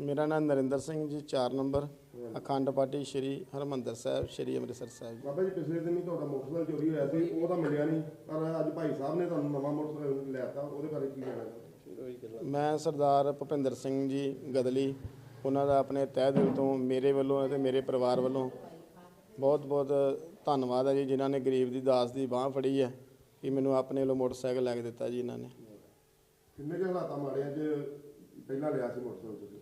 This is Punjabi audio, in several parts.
ਮੇਰਾ ਨਾਮ ਨਰਿੰਦਰ ਸਿੰਘ ਜੀ 4 ਨੰਬਰ ਅਖੰਡ ਪਾਟੀ ਸ਼੍ਰੀ ਹਰਮੰਦਰ ਸਾਹਿਬ ਸ਼੍ਰੀ ਅੰਮ੍ਰਿਤਸਰ ਸਾਹਿਬ ਜੀ। ਬਾਬਾ ਜੀ ਪਿਛਲੇ ਦਿਨ ਹੀ ਤੁਹਾਡਾ ਮੋਟਰਸਾਈਕਲ ਚੋਰੀ ਹੋਇਆ ਸੀ ਉਹ ਤਾਂ ਮਿਲਿਆ ਨਹੀਂ ਪਰ ਅੱਜ ਭਾਈ ਸਾਹਿਬ ਨੇ ਤੁਹਾਨੂੰ ਨਵਾਂ ਮੋਟਰਸਾਈਕਲ ਲਿਆਤਾ ਉਹਦੇ ਬਾਰੇ ਕੀ ਕਹਿਣਾ ਮੈਂ ਸਰਦਾਰ ਭੁਪਿੰਦਰ ਸਿੰਘ ਜੀ ਗਦਲੀ ਉਹਨਾਂ ਦਾ ਆਪਣੇ ਤਹਿ ਦਿਲ ਤੋਂ ਮੇਰੇ ਵੱਲੋਂ ਅਤੇ ਮੇਰੇ ਪਰਿਵਾਰ ਵੱਲੋਂ ਬਹੁਤ ਬਹੁਤ ਧੰਨਵਾਦ ਹੈ ਜੀ ਜਿਨ੍ਹਾਂ ਨੇ ਗਰੀਬ ਦੀ ਦਾਸ ਦੀ ਬਾਹ ਫੜੀ ਹੈ ਕਿ ਮੈਨੂੰ ਆਪਣੇ ਵੱਲੋਂ ਮੋਟਰਸਾਈਕਲ ਲੈ ਕੇ ਦਿੱਤਾ ਜੀ ਇਹਨਾਂ ਨੇ। ਕਿੰਨੇ ਕੁ ਹਾਲਾਤਾਂ ਮਾੜੇ ਆ ਜੇ ਪਹਿਲਾਂ ਲਿਆ ਸੀ ਮੋਟਰਸਾਈਕਲ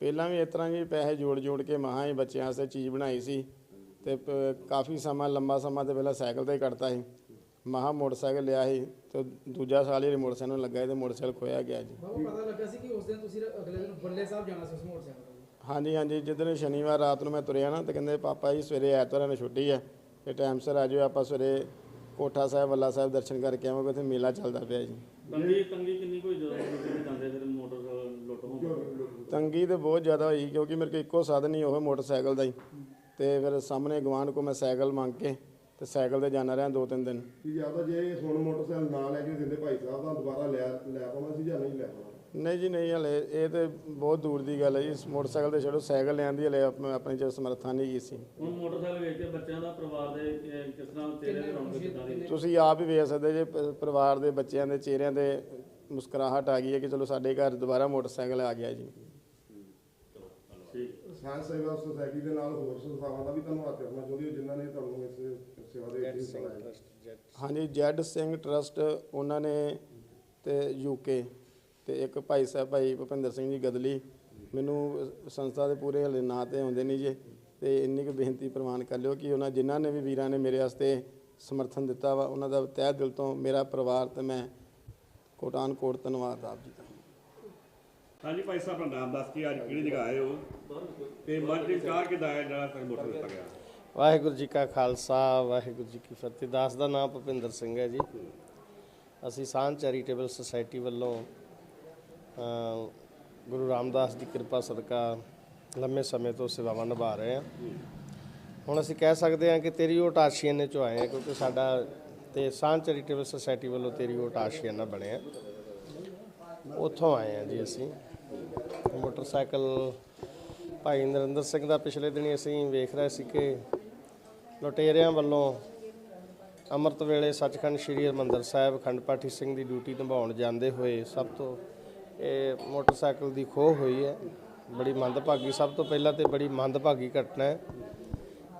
ਪਹਿਲਾਂ ਵੀ ਇਸ ਤਰ੍ਹਾਂ ਜੀ ਪੈਸੇ ਜੋੜ ਜੋੜ ਕੇ ਮਹਾਂ ਹੀ ਬੱਚਿਆਂ ਵਾਸਤੇ ਚੀਜ਼ ਬਣਾਈ ਸੀ ਤੇ ਪ- ਕਾਫੀ ਸਮਾਂ ਲੰਬਾ ਸਮਾਂ ਤੇ ਪਹਿਲਾਂ ਸਾਈਕਲ ਤੇ ਹੀ ਕੱਢਤਾ ਸੀ। ਮਹਾਂ ਮੋਟਰਸਾਈਕਲ ਲਿਆ ਸੀ ਤੇ ਦੂਜਾ ਸਾਲ ਹੀ ਮੋਟਰਸਾਈਕਲ ਨੂੰ ਲੱਗਾ ਸੀ ਤੇ ਮੋਟਰਸਾਈਕਲ ਖੋਇਆ ਗਿਆ ਜੀ। ਬਾਬਾ ਪਤਾ ਲੱਗਾ ਸੀ ਕਿ ਉਸ ਦਿਨ ਤੁਸੀਂ ਅਗਲੇ ਦਿਨ ਬੱਲੇ ਸਾਹਿਬ ਜਾਣਾ ਸੀ ਉਸ ਮੋਟਰਸਾਈਕਲ ਤੇ। ਹਾਂਜੀ ਹਾਂਜੀ ਜਿੱਦਣ ਸ਼ਨੀਵਾਰ ਰਾਤ ਨੂੰ ਮੈਂ ਤੁਰਿਆ ਨਾ ਤੇ ਕਹਿੰਦੇ ਪਾਪਾ ਜੀ ਸਵੇਰੇ ਐਤਵਾਰਾਂ ਨੂੰ ਛੁੱਟੀ ਹੈ ਤੇ ਟਾਈਮ ਸਿਰ ਆ ਜਾਓ ਆਪਾਂ ਸਵੇਰੇ ਕੋਠਾ ਸਾਹਿਬ ਵੱਲਾ ਸਾਹਿਬ ਦਰਸ਼ਨ ਕਰਕੇ ਆਵਾਂਗੇ ਉੱਥੇ ਮੇਲਾ ਚੱਲਦਾ ਪਿਆ ਜੀ। ਤੰਗੀ ਤੰਗੀ ਕਿੰਨੀ ਕੋਈ ਜਦੋਂ ਤੁਸੀਂ ਜਾਂਦੇ ਫਿਰ ਮੋਟਰਸਾਈਕਲ ਲੁੱਟ ਹੋ ਤੰਗੀ ਤੇ ਬਹੁਤ ਜ਼ਿਆਦਾ ਹੋਈ ਕਿਉਂਕਿ ਮੇਰੇ ਕੋਲ ਇੱਕੋ ਸਾਧਨ ਹੀ ਉਹ ਮੋਟਰਸਾਈਕਲ ਦਾ ਹੀ। ਤੇ ਫਿਰ ਸਾਹਮਣੇ ਗਵਾਂਢ ਕੋ ਮੈਂ ਸਾਈਕਲ ਮੰਗ ਕੇ ਤੇ ਸਾਈਕਲ ਤੇ ਜਾਣਾ ਰਿਹਾ ਦੋ ਤਿੰਨ ਦਿਨ। ਕੀ ਜਾਂਦਾ ਜੇ ਹੁਣ ਮੋਟਰਸਾਈਕਲ ਨਾ ਲੈ ਕੇ ਦਿੰਦੇ ਭਾਈ ਸਾਹਿਬ ਤਾਂ ਦੁਬਾਰਾ ਲਿਆ ਲੈ ਪਾਉਣਾ ਸੀ ਜਾਂ ਨਹੀਂ ਲੈ ਪਾਉਣਾ? ਨਹੀਂ ਜੀ ਨਹੀਂ ਹਲੇ ਇਹ ਤੇ ਬਹੁਤ ਦੂਰ ਦੀ ਗੱਲ ਹੈ ਜੀ। ਇਸ ਮੋਟਰਸਾਈਕਲ ਤੇ ਛੱਡੋ ਸਾਈਕਲ ਲੈਣ ਦੀ ਹਲੇ ਆਪ- ਆਪਣੀ ਚ ਸਮਰੱਥਾ ਨਹੀਂ ਗਈ ਸੀ। ਹੁਣ ਮੋਟਰਸਾਈਕਲ ਵੇਚ ਕੇ ਬੱਚਿਆਂ ਦਾ ਪਰਿਵਾਰ ਦੇ ਕਿਸ ਤਰ੍ਹਾਂ ਚਿਹਰੇ ਤੇ ਰੌਣਕ ਕਿੱਦਾਂ ਦੀ? ਤੁਸੀਂ ਆਪ ਹੀ ਵੇਖ ਸਕਦੇ ਜੇ ਪ- ਪਰਿਵਾਰ ਦੇ ਬੱਚਿਆਂ ਦੇ ਚਿਹਰਿਆਂ ਤੇ ਮੁਸਕਰਾਹਟ ਆ ਗਈ ਹੈ ਕਿ ਚਲੋ ਸਾਡੇ ਘਰ ਦੁਬਾਰਾ ਮੋਟਰਸਾਈਕਲ ਆ ਗਿਆ ਜੀ। ਸਾਂਝ ਸੇਵਾ ਸੁਸਾਇਟੀ ਦੇ ਨਾਲ ਹੋਰ ਸੰਸਥਾਵਾਂ ਦਾ ਵੀ ਧੰਨਵਾਦ ਕਰਨਾ ਚਾਹੁੰਦੀ ਹਾਂ ਜਿਨ੍ਹਾਂ ਨੇ ਤੁਹਾਨੂੰ ਇਸ ਸੇਵਾ ਦੇ ਵਿੱਚ ਲਿਆ। ਹਾਂਜੀ ਜੈਡ ਸਿੰਘ ਟਰਸਟ ਉਹਨਾਂ ਨੇ ਤੇ ਯੂਕੇ ਤੇ ਇੱਕ ਭਾਈ ਸਾਹਿਬ ਭਾਈ ਭੁਪਿੰਦਰ ਸਿੰਘ ਜੀ ਗਦਲੀ ਮੈਨੂੰ ਸੰਸਥਾ ਦੇ ਪੂਰੇ ਹਲੇ ਨਾਂ ਤੇ ਆਉਂਦੇ ਨਹੀਂ ਜੇ ਤੇ ਇੰਨੀ ਕੁ ਬੇਨਤੀ ਪ੍ਰਵਾਨ ਕਰ ਲਿਓ ਕਿ ਉਹਨਾਂ ਜਿਨ੍ਹਾਂ ਨੇ ਵੀ ਵੀਰਾਂ ਨੇ ਮੇਰੇ ਵਾਸਤੇ ਸਮਰਥਨ ਦਿੱਤਾ ਵਾ ਉਹਨਾਂ ਦਾ ਤਹਿ ਦਿਲ ਤੋਂ ਮੇਰਾ ਪਰਿਵਾਰ ਤੇ ਮੈਂ ਕੋਟਾਨ ਕੋਟ ਧੰਨਵਾਦ ਆਪ ਜੀ ਦਾ। ਹਾਂਜੀ ਭਾਈ ਸਾਹਿਬ, ਆਪਣਾ ਨਾਮ ਦੱਸ ਕੇ ਅੱਜ ਕਿਹੜੀ ਜਗ੍ਹਾ ਆਏ ਹੋ? ਤੇ ਮਨ ਦੇ ਚਾਹ ਕਿਦਾ ਹੈ ਜਿਹੜਾ ਤੱਕ ਮੋਟਰ ਦਿੱਤਾ ਗਿਆ ਵਾਹਿਗੁਰੂ ਜੀ ਕਾ ਖਾਲਸਾ, ਵਾਹਿਗੁਰੂ ਜੀ ਕੀ ਫਤਿਹ। ਦਾਸ ਦਾ ਨਾਮ ਭੁਪਿੰਦਰ ਸਿੰਘ ਹੈ ਜੀ। ਅਸੀਂ ਸਾਂਝ ਚੈਰੀਟੇਬਲ ਸੁਸਾਇਟੀ ਵੱਲੋਂ ਗੁਰੂ ਰਾਮਦਾਸ ਦੀ ਕਿਰਪਾ ਸਦਕਾ ਲੰਮੇ ਸਮੇਂ ਤੋਂ ਸੇਵਾਵਾਂ ਨਿਭਾ ਰਹੇ ਹਾਂ। ਹੁਣ ਅਸੀਂ ਕਹਿ ਸਕਦੇ ਹਾਂ ਕਿ ਤੇਰੀ ਓਟ ਆਸ਼ੀਆਨੇ ਚੋਂ ਆਏ ਹਾਂ, ਕਿਉਂਕਿ ਸਾਡਾ ਤੇ ਸਾਂਝ ਚੈਰੀਟੇਬਲ ਸੁਸਾਇਟੀ ਵੱਲੋਂ ਤੇਰੀ ਓਟ ਆਸ਼ੀਆਨਾ ਬਣਿਆ। ਉੱਥੋਂ ਆਏ ਹਾਂ ਜੀ ਅਸੀਂ। ਮੋਟਰਸਾਈਕਲ ਭਾਈ ਨਰਿੰਦਰ ਸਿੰਘ ਦਾ ਪਿਛਲੇ ਦਿਨੀ ਅਸੀਂ ਵੇਖ ਰਹੇ ਸੀ ਕਿ ਲੁਟੇਰਿਆਂ ਵੱਲੋਂ ਅੰਮ੍ਰਿਤ ਵੇਲੇ ਸੱਚਖੰਡ ਸ੍ਰੀ ਹਰਿਮੰਦਰ ਸਾਹਿਬ ਖੰਡ ਪਾਠੀ ਸਿੰਘ ਦੀ ਡਿਊਟੀ ਨਿਭਾਉਣ ਜਾਂਦੇ ਹੋਏ ਸਭ ਤੋਂ ਇਹ ਮੋਟਰਸਾਈਕਲ ਦੀ ਖੋਹ ਹੋਈ ਹੈ। ਬੜੀ ਮੰਦਭਾਗੀ, ਸਭ ਤੋਂ ਪਹਿਲਾਂ ਤੇ ਬੜੀ ਮੰਦਭਾਗੀ ਘਟਨਾ ਹੈ,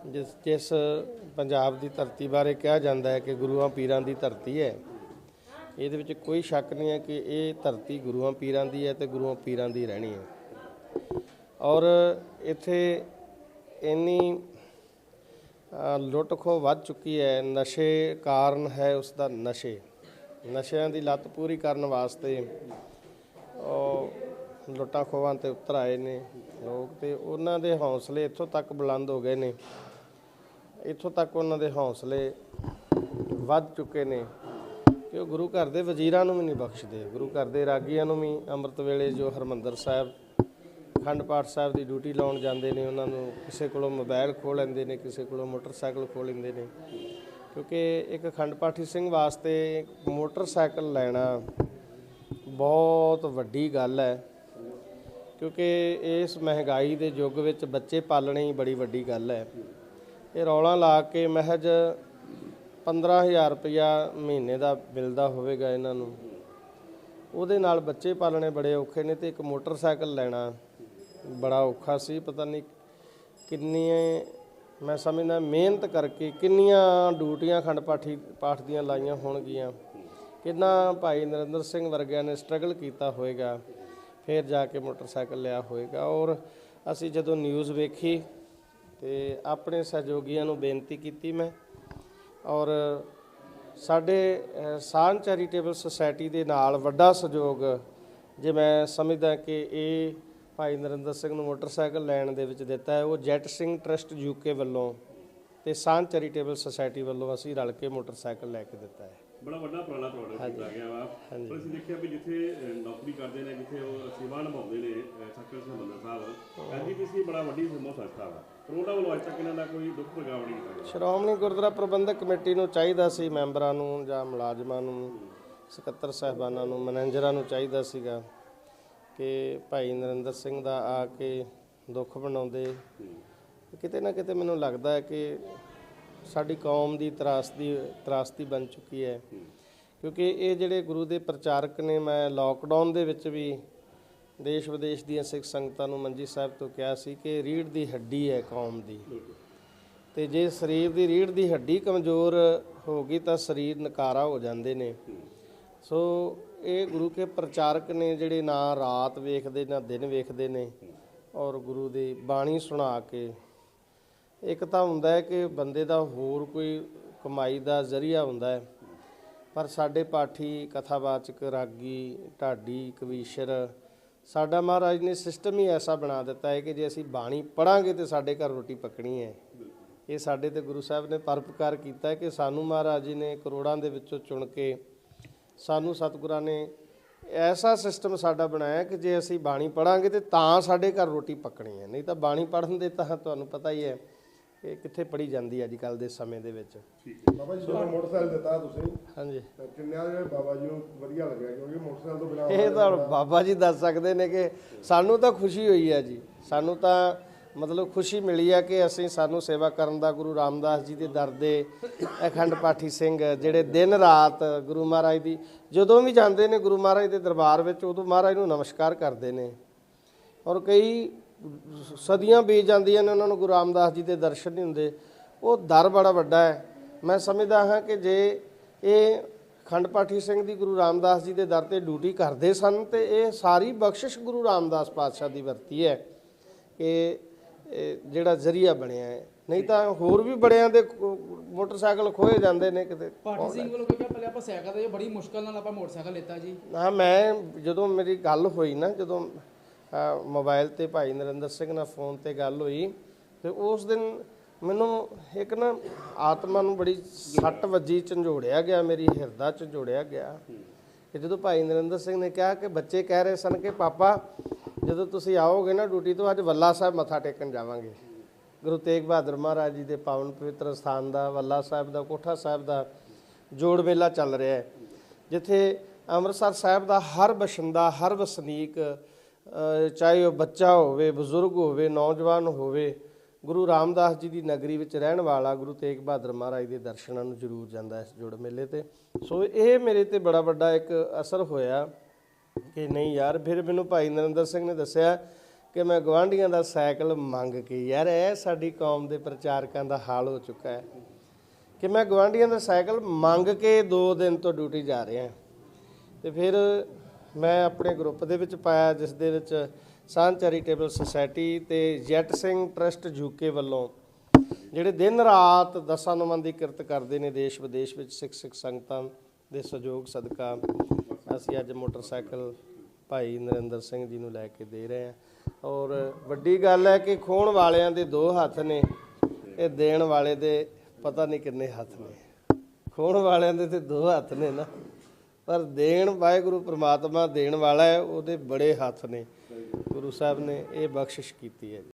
ਜਿਸ ਜਿਸ ਪੰਜਾਬ ਦੀ ਧਰਤੀ ਬਾਰੇ ਕਿਹਾ ਜਾਂਦਾ ਹੈ ਕਿ ਗੁਰੂਆਂ ਪੀਰਾਂ ਦੀ ਧਰਤੀ ਹੈ। ਇਹਦੇ ਵਿੱਚ ਕੋਈ ਸ਼ੱਕ ਨਹੀਂ ਹੈ ਕਿ ਇਹ ਧਰਤੀ ਗੁਰੂਆਂ ਪੀਰਾਂ ਦੀ ਹੈ ਤੇ ਗੁਰੂਆਂ ਪੀਰਾਂ ਦੀ ਰਹਿਣੀ ਹੈ। ਔਰ ਇੱਥੇ ਇੰਨੀ ਲੁੱਟ ਖੋਹ ਵੱਧ ਚੁੱਕੀ ਹੈ। ਨਸ਼ੇ ਕਾਰਨ ਹੈ ਉਸ ਦਾ ਨਸ਼ੇ। ਨਸ਼ਿਆਂ ਦੀ ਲੱਤ ਪੂਰੀ ਕਰਨ ਵਾਸਤੇ ਉਹ ਲੁੱਟਾਂ ਖੋਹਾਂ ਤੇ ਉਤਰ ਆਏ ਨੇ ਲੋਕ ਤੇ ਉਹਨਾਂ ਦੇ ਹੌਸਲੇ ਇੱਥੋਂ ਤੱਕ ਬੁਲੰਦ ਹੋ ਗਏ ਨੇ। ਇੱਥੋਂ ਤੱਕ ਉਹਨਾਂ ਦੇ ਹੌਸਲੇ ਵੱਧ ਚੁੱਕੇ ਨੇ। ਕਿ ਉਹ ਗੁਰੂ ਘਰ ਦੇ ਵਜ਼ੀਰਾਂ ਨੂੰ ਵੀ ਨਹੀਂ ਬਖਸ਼ਦੇ। ਗੁਰੂ ਘਰ ਦੇ ਰਾਗੀਆਂ ਨੂੰ ਵੀ ਅੰਮ੍ਰਿਤ ਵੇਲੇ ਜੋ ਹਰਮੰਦਰ ਸਾਹਿਬ ਅਖੰਡ ਪਾਠ ਸਾਹਿਬ ਦੀ ਡਿਊਟੀ ਲਾਉਣ ਜਾਂਦੇ ਨੇ, ਉਹਨਾਂ ਨੂੰ ਕਿਸੇ ਕੋਲੋਂ ਮੋਬਾਈਲ ਖੋਹ ਲੈਂਦੇ ਨੇ, ਕਿਸੇ ਕੋਲੋਂ ਮੋਟਰਸਾਈਕਲ ਖੋਹ ਲੈਂਦੇ ਨੇ। ਕਿਉਂਕਿ ਇੱਕ ਅਖੰਡ ਪਾਠੀ ਸਿੰਘ ਵਾਸਤੇ ਮੋਟਰਸਾਈਕਲ ਲੈਣਾ ਬਹੁਤ ਵੱਡੀ ਗੱਲ ਹੈ। ਕਿਉਂਕਿ ਇਸ ਮਹਿੰਗਾਈ ਦੇ ਯੁੱਗ ਵਿੱਚ ਬੱਚੇ ਪਾਲਣੇ ਹੀ ਬੜੀ ਵੱਡੀ ਗੱਲ ਹੈ। ਇਹ ਰੌਲਾ ਲਾ ਕੇ ਮਹਿਜ 15000 ਰੁਪਇਆ ਮਹੀਨੇ ਦਾ ਮਿਲਦਾ ਹੋਵੇਗਾ ਇਹਨਾਂ ਨੂੰ। ਉਹਦੇ ਨਾਲ ਬੱਚੇ ਪਾਲਣੇ ਬੜੇ ਔਖੇ ਨੇ ਤੇ ਇੱਕ ਮੋਟਰਸਾਈਕਲ ਲੈਣਾ ਬੜਾ ਔਖਾ ਸੀ। ਪਤਾ ਨਹੀਂ ਕਿੰਨੀਆਂ ਮੈਂ ਸਮਝਦਾ ਮਿਹਨਤ ਕਰਕੇ ਕਿੰਨੀਆਂ ਡਿਊਟੀਆਂ ਖੰਡ ਪਾਠੀ ਪਾਠ ਦੀਆਂ ਲਾਈਆਂ ਹੋਣਗੀਆਂ। ਕਿੰਨਾ ਭਾਈ ਨਰਿੰਦਰ ਸਿੰਘ ਵਰਗਿਆਂ ਨੇ ਸਟਰਗਲ ਕੀਤਾ ਹੋਵੇਗਾ ਫਿਰ ਜਾ ਕੇ ਮੋਟਰਸਾਈਕਲ ਲਿਆ ਹੋਵੇਗਾ ਔਰ ਅਸੀਂ ਜਦੋਂ ਨਿਊਜ਼ ਵੇਖੀ ਤੇ ਆਪਣੇ ਸਹਿਯੋਗੀਆਂ ਨੂੰ ਬੇਨਤੀ ਕੀਤੀ ਮੈਂ ਔਰ ਸਾਡੇ ਸਾਂਝ ਚੈਰੀਟੇਬਲ ਸੁਸਾਇਟੀ ਦੇ ਨਾਲ ਵੱਡਾ ਸਹਿਯੋਗ ਜੇ ਮੈਂ ਸਮਝਦਾ ਕਿ ਇਹ ਭਾਈ ਨਰਿੰਦਰ ਸਿੰਘ ਨੂੰ ਮੋਟਰਸਾਈਕਲ ਲੈਣ ਦੇ ਵਿੱਚ ਦਿੱਤਾ ਹੈ ਉਹ ਜੈਟ ਸਿੰਘ ਟਰਸਟ ਯੂਕੇ ਵੱਲੋਂ ਤੇ ਸਾਂਝ ਚੈਰੀਟੇਬਲ ਸੁਸਾਇਟੀ ਵੱਲੋਂ ਅਸੀਂ ਰਲ ਕੇ ਮੋਟਰਸਾਈਕਲ ਲੈ ਕੇ ਦਿੱਤਾ ਹੈ। ਬੜਾ ਵੱਡਾ ਉਪਰਾਲਾ ਤੁਹਾਡਾ ਕੀਤਾ ਗਿਆ ਵਾ। ਪਰ ਅਸੀਂ ਦੇਖਿਆ ਵੀ ਜਿੱਥੇ ਨੌਕਰੀ ਕਰਦੇ ਨੇ ਜਿੱਥੇ ਉਹ ਸੇਵਾ ਨਿਭਾਉਂਦੇ ਨੇ ਸੱਚਖੰਡ ਸਾਹਿਬ ਸਾਹਿਬ ਐਨਜੀਪੀਸੀ ਬੜਾ ਵੱਡੀ ਸਮੂਹ ਸੰਸਥਾ ਵਾ। ਪਰ ਵੱਲੋਂ ਅੱਜ ਤੱਕ ਇਹਨਾਂ ਦਾ ਕੋਈ ਦੁੱਖ ਪ੍ਰਗਾਵ ਨਹੀਂ ਕੀਤਾ ਗਿਆ। ਸ਼੍ਰੋਮਣੀ ਗੁਰਦੁਆਰਾ ਪ੍ਰਬੰਧਕ ਕਮੇਟੀ ਨੂੰ ਚਾਹੀਦਾ ਸੀ ਮੈਂਬਰਾਂ ਨੂੰ ਜਾਂ ਮੁਲਾਜ਼ਮਾਂ ਨੂੰ, ਸਕੱਤਰ ਸਾਹਿਬਾਨਾਂ ਨੂੰ, ਮੈਨੇਜਰਾਂ ਨੂੰ ਚਾਹੀਦਾ ਸੀਗਾ ਕਿ ਭਾਈ ਨਰਿੰਦਰ ਸਿੰਘ ਦਾ ਆ ਕੇ ਦੁੱਖ ਬਣਾਉਂਦੇ। ਕਿਤੇ ਨਾ ਕਿਤੇ ਮੈਨੂੰ ਲੱਗਦਾ ਹੈ ਕਿ ਸਾਡੀ ਕੌਮ ਦੀ ਤਰਾਸਦੀ ਤਰਾਸਦੀ ਬਣ ਚੁੱਕੀ ਹੈ। ਕਿਉਂਕਿ ਇਹ ਜਿਹੜੇ ਗੁਰੂ ਦੇ ਪ੍ਰਚਾਰਕ ਨੇ, ਮੈਂ ਲੋਕਡਾਊਨ ਦੇ ਵਿੱਚ ਵੀ ਦੇਸ਼ ਵਿਦੇਸ਼ ਦੀਆਂ ਸਿੱਖ ਸੰਗਤਾਂ ਨੂੰ ਮੰਜੀ ਸਾਹਿਬ ਤੋਂ ਕਿਹਾ ਸੀ ਕਿ ਰੀੜ ਦੀ ਹੱਡੀ ਹੈ ਕੌਮ ਦੀ। ਤੇ ਜੇ ਸਰੀਰ ਦੀ ਰੀੜ ਦੀ ਹੱਡੀ ਕਮਜ਼ੋਰ ਹੋ ਗਈ ਤਾਂ ਸਰੀਰ ਨਕਾਰਾ ਹੋ ਜਾਂਦੇ ਨੇ। ਸੋ ਇਹ ਗੁਰੂ ਕੇ ਪ੍ਰਚਾਰਕ ਨੇ ਜਿਹੜੇ ਨਾ ਰਾਤ ਵੇਖਦੇ, ਨਾ ਦਿਨ ਵੇਖਦੇ ਨੇ ਔਰ ਗੁਰੂ ਦੀ ਬਾਣੀ ਸੁਣਾ ਕੇ ਇੱਕ ਤਾਂ ਹੁੰਦਾ ਹੈ ਕਿ ਬੰਦੇ ਦਾ ਹੋਰ ਕੋਈ ਕਮਾਈ ਦਾ ਜ਼ਰੀਆ ਹੁੰਦਾ ਹੈ। ਪਰ ਸਾਡੇ ਪਾਠੀ, ਕਥਾਵਾਚਕ, ਰਾਗੀ, ਢਾਡੀ, ਕਵੀਸ਼ਰ ਸਾਡਾ ਮਹਾਰਾਜ ਨੇ ਸਿਸਟਮ ਹੀ ਐਸਾ ਬਣਾ ਦਿੱਤਾ ਹੈ ਕਿ ਜੇ ਅਸੀਂ ਬਾਣੀ ਪੜਾਂਗੇ ਤੇ ਸਾਡੇ ਘਰ ਰੋਟੀ ਪੱਕਣੀ ਹੈ। ਇਹ ਸਾਡੇ ਤੇ ਗੁਰੂ ਸਾਹਿਬ ਨੇ ਪਰਪਕਾਰ ਕੀਤਾ ਕਿ ਸਾਨੂੰ ਮਹਾਰਾਜ ਜੀ ਨੇ ਕਰੋੜਾਂ ਦੇ ਵਿੱਚੋਂ ਚੁਣ ਕੇ ਸਾਨੂੰ ਸਤਿਗੁਰਾਂ ਨੇ ਐਸਾ ਸਿਸਟਮ ਸਾਡਾ ਬਣਾਇਆ ਕਿ ਜੇ ਅਸੀਂ ਬਾਣੀ ਪੜਾਂਗੇ ਤੇ ਤਾਂ ਸਾਡੇ ਘਰ ਰੋਟੀ ਪੱਕਣੀ ਹੈ। ਨਹੀਂ ਤਾਂ ਬਾਣੀ ਪੜਨ ਦੇ ਤਾਂ ਤੁਹਾਨੂੰ ਪਤਾ ਹੀ ਹੈ ਕਿ ਕਿੱਥੇ ਪੜੀ ਜਾਂਦੀ ਹੈ ਅੱਜ ਕੱਲ ਦੇ ਸਮੇਂ ਦੇ ਵਿੱਚ? ਬਾਬਾ ਜੀ ਜਦੋਂ ਮੋਟਰਸਾਈਕਲ ਦਿੱਤਾ ਤੁਸੀਂ ਹਾਂਜੀ। ਤਾਂ ਕਿੰਨਿਆਂ ਦੇ ਬਾਬਾ ਜੀ ਨੂੰ ਵਧੀਆ ਲੱਗਿਆ? ਕਿਉਂਕਿ ਮੋਟਰਸਾਈਕਲ ਤੋਂ ਬਿਨਾਂ ਇਹ ਤਾਂ ਬਾਬਾ ਜੀ ਦੱਸ ਸਕਦੇ ਨੇ ਕਿ ਸਾਨੂੰ ਤਾਂ ਖੁਸ਼ੀ ਹੋਈ ਹੈ ਜੀ। ਸਾਨੂੰ ਤਾਂ ਮਤਲਬ ਖੁਸ਼ੀ ਮਿਲੀ ਹੈ ਕਿ ਅਸੀਂ ਸਾਨੂੰ ਸੇਵਾ ਕਰਨ ਦਾ ਗੁਰੂ ਰਾਮਦਾਸ ਜੀ ਦੇ ਦਰ ਦੇ ਅਖੰਡ ਪਾਠੀ ਸਿੰਘ ਜਿਹੜੇ ਦਿਨ ਰਾਤ ਗੁਰੂ ਮਹਾਰਾਜ ਦੀ ਜਦੋਂ ਵੀ ਜਾਂਦੇ ਨੇ ਗੁਰੂ ਮਹਾਰਾਜ ਦੇ ਦਰਬਾਰ ਵਿੱਚ ਉਦੋਂ ਮਹਾਰਾਜ ਨੂੰ ਨਮਸਕਾਰ ਕਰਦੇ ਨੇ। ਔਰ ਕਈ ਸਦੀਆਂ ਬੀਤ ਜਾਂਦੀਆਂ ਨੇ ਉਹਨਾਂ ਨੂੰ ਗੁਰੂ ਰਾਮਦਾਸ ਜੀ ਦੇ ਦਰਸ਼ਨ ਨਹੀਂ ਹੁੰਦੇ। ਉਹ ਦਰ ਬੜਾ ਵੱਡਾ ਹੈ। ਮੈਂ ਸਮਝਦਾ ਹਾਂ ਕਿ ਜੇ ਇਹ ਖੰਡ ਪਾਠੀ ਸਿੰਘ ਦੀ ਗੁਰੂ ਰਾਮਦਾਸ ਜੀ ਦੇ ਦਰ ਤੇ ਡਿਊਟੀ ਕਰਦੇ ਸਨ ਤੇ ਇਹ ਸਾਰੀ ਬਖਸ਼ਿਸ਼ ਗੁਰੂ ਰਾਮਦਾਸ ਪਾਤਸ਼ਾਹ ਦੀ ਵਰਤੀ ਹੈ ਕਿ ਇਹ ਜਿਹੜਾ ਜ਼ਰੀਆ ਬਣਿਆ ਹੈ। ਨਹੀਂ ਤਾਂ ਹੋਰ ਵੀ ਬੜਿਆਂ ਦੇ ਮੋਟਰਸਾਈਕਲ ਖੋਏ ਜਾਂਦੇ ਨੇ ਕਿਤੇ। ਪਾਠੀ ਸਿੰਘ ਵੱਲੋਂ ਕਿਹਾ ਪਹਿਲੇ ਆਪਾਂ ਸਾਈਕਲ ਤੇ ਬੜੀ ਮੁਸ਼ਕਲ ਨਾਲ ਆਪਾਂ ਮੋਟਰਸਾਈਕਲ ਲਿੱਤਾ ਜੀ। ਹਾਂ ਮੈਂ ਜਦੋਂ ਮੇਰੀ ਗੱਲ ਹੋਈ ਨਾ ਜਦੋਂ ਮੋਬਾਈਲ ਤੇ ਭਾਈ ਨਰਿੰਦਰ ਸਿੰਘ ਨਾਲ ਫੋਨ ਤੇ ਗੱਲ ਹੋਈ ਤੇ ਉਸ ਦਿਨ ਮੈਨੂੰ ਇੱਕ ਨਾ ਆਤਮਾ ਨੂੰ ਬੜੀ ਸੱਟ ਵੱਜੀ, ਝੰਜੋੜਿਆ ਗਿਆ, ਮੇਰੀ ਹਿਰਦਾ ਝੰਜੋੜਿਆ ਗਿਆ। ਕਿ ਜਦੋਂ ਭਾਈ ਨਰਿੰਦਰ ਸਿੰਘ ਨੇ ਕਿਹਾ ਕਿ ਬੱਚੇ ਕਹਿ ਰਹੇ ਸਨ ਕਿ ਪਾਪਾ, ਜਦੋਂ ਤੁਸੀਂ ਆਓਗੇ ਨਾ ਡਿਊਟੀ ਤੋਂ, ਅੱਜ ਵੱਲਾ ਸਾਹਿਬ ਮੱਥਾ ਟੇਕਣ ਜਾਵਾਂਗੇ। ਗੁਰੂ ਤੇਗ ਬਹਾਦਰ ਮਹਾਰਾਜ ਜੀ ਦੇ ਪਾਵਨ ਪਵਿੱਤਰ ਸਥਾਨ ਦਾ, ਵੱਲਾ ਸਾਹਿਬ ਦਾ, ਕੋਠਾ ਸਾਹਿਬ ਦਾ ਜੋੜ ਮੇਲਾ ਚੱਲ ਰਿਹਾ ਹੈ। ਜਿੱਥੇ ਅੰਮ੍ਰਿਤਸਰ ਸਾਹਿਬ ਦਾ ਹਰ ਬਸ਼ਿੰਦਾ, ਹਰ ਵਸਨੀਕ ਚਾਹੇ ਉਹ ਬੱਚਾ ਹੋਵੇ, ਬਜ਼ੁਰਗ ਹੋਵੇ, ਨੌਜਵਾਨ ਹੋਵੇ, ਗੁਰੂ ਰਾਮਦਾਸ ਜੀ ਦੀ ਨਗਰੀ ਵਿੱਚ ਰਹਿਣ ਵਾਲਾ ਗੁਰੂ ਤੇਗ ਬਹਾਦਰ ਮਹਾਰਾਜ ਦੇ ਦਰਸ਼ਨਾਂ ਨੂੰ ਜ਼ਰੂਰ ਜਾਂਦਾ ਇਸ ਜੁੜ ਮੇਲੇ ਤੇ। ਸੋ ਇਹ ਮੇਰੇ ਤੇ ਬੜਾ ਵੱਡਾ ਇੱਕ ਅਸਰ ਹੋਇਆ ਕਿ ਨਹੀਂ ਯਾਰ, ਫਿਰ ਮੈਨੂੰ ਭਾਈ ਨਰਿੰਦਰ ਸਿੰਘ ਨੇ ਦੱਸਿਆ ਕਿ ਮੈਂ ਗਵਾਂਢੀਆਂ ਦਾ ਸਾਈਕਲ ਮੰਗ ਕੇ, ਯਾਰ ਇਹ ਸਾਡੀ ਕੌਮ ਦੇ ਪ੍ਰਚਾਰਕਾਂ ਦਾ ਹਾਲ ਹੋ ਚੁੱਕਾ ਹੈ ਕਿ ਮੈਂ ਗਵਾਂਢੀਆਂ ਦਾ ਸਾਈਕਲ ਮੰਗ ਕੇ 2 ਦਿਨ ਤੋਂ ਡਿਊਟੀ ਜਾ ਰਿਹਾ ਤੇ ਫਿਰ ਮੈਂ ਆਪਣੇ ਗਰੁੱਪ ਦੇ ਵਿੱਚ ਪਾਇਆ, ਜਿਸ ਦੇ ਵਿੱਚ ਸਾਂਝ ਚੈਰੀਟੇਬਲ ਸੁਸਾਇਟੀ ਤੇ ਜੈਟ ਸਿੰਘ ਟਰਸਟ ਯੂਕੇ ਵੱਲੋਂ ਜਿਹੜੇ ਦਿਨ ਰਾਤ ਦਸਾਂ ਨੁਮਾਂ ਦੀ ਕਿਰਤ ਕਰਦੇ ਨੇ ਦੇਸ਼ ਵਿਦੇਸ਼ ਵਿੱਚ ਸਿੱਖ ਸਿੱਖ ਸੰਗਤਾਂ ਦੇ ਸਹਿਯੋਗ ਸਦਕਾ, ਅਸੀਂ ਅੱਜ ਮੋਟਰਸਾਈਕਲ ਭਾਈ ਨਰਿੰਦਰ ਸਿੰਘ ਜੀ ਨੂੰ ਲੈ ਕੇ ਦੇ ਰਹੇ ਹਾਂ। ਔਰ ਵੱਡੀ ਗੱਲ ਹੈ ਕਿ ਖੋਣ ਵਾਲਿਆਂ ਦੇ ਦੋ ਹੱਥ ਨੇ, ਇਹ ਦੇਣ ਵਾਲੇ ਦੇ ਪਤਾ ਨਹੀਂ ਕਿੰਨੇ ਹੱਥ ਨੇ। ਖੋਣ ਵਾਲਿਆਂ ਦੇ ਤੇ ਦੋ ਹੱਥ ਨੇ ਨਾ। ਪਰ ਦੇਣ ਵਾਹਿਗੁਰੂ ਪ੍ਰਮਾਤਮਾ ਦੇਣ ਵਾਲਾ ਹੈ, ਉਹਦੇ ਬੜੇ ਹੱਥ ਨੇ। ਗੁਰੂ ਸਾਹਿਬ ਨੇ ਇਹ ਬਖਸ਼ਿਸ਼ ਕੀਤੀ ਹੈ। ਜੀ